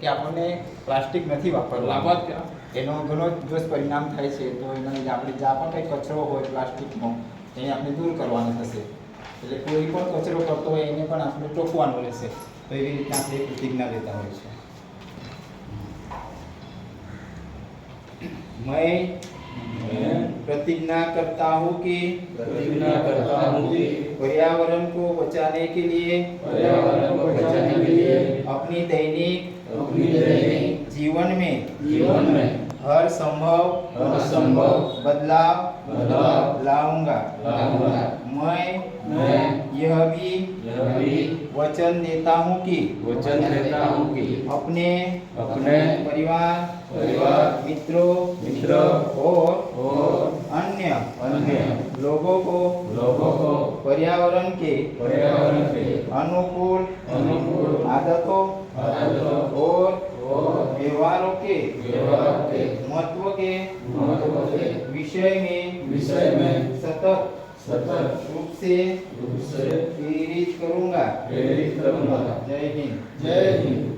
કે આપણને પ્લાસ્ટિક નથી વાપરવું લાભાર્થ क्या એનો ઘણો દુષ્પરિણામ થાય છે તો એના લીધે આપણે જ્યાં પણ કંઈ કચરો હોય પ્લાસ્ટિકનો એને આપણે દૂર કરવાનો થશે એટલે કોઈ પણ કચરો કરતો હોય એને પણ આપણે ટોકવાનું રહેશે તો એવી રીતે આપણે એક પ્રતિજ્ઞા લેતા હોય છે मैं प्रतिज्ञा करता हूँ कि प्रतिज्ञा करता हूँ कि पर्यावरण को बचाने के लिए पर्यावरण को बचाने के लिए अपनी दैनिक अपनी दैनिक जीवन में। जीवन में। हर संभव। हर संभव। बदलाव। बदलाव। लाऊँगा। लाऊँगा। मैं। मैं। यह भी। यह भी। वचन देता हूँ कि। वचन देता हूँ कि। अपने। अपने। परिवार। परिवार। मित्रों। मित्रों। और। और। अन्य। अन्य। लोगों को। लोगों को। पर्यावरण के। पर्यावरण के। अनुकूल। अनुकूल। आदतों। आदतों। के व्यवहार के महत्व के महत्व के विषय में विषय में सतत सतत रूप से रूप से प्रेरित करूँगा। प्रेरित करूँगा। जय हिंद। जय हिंद।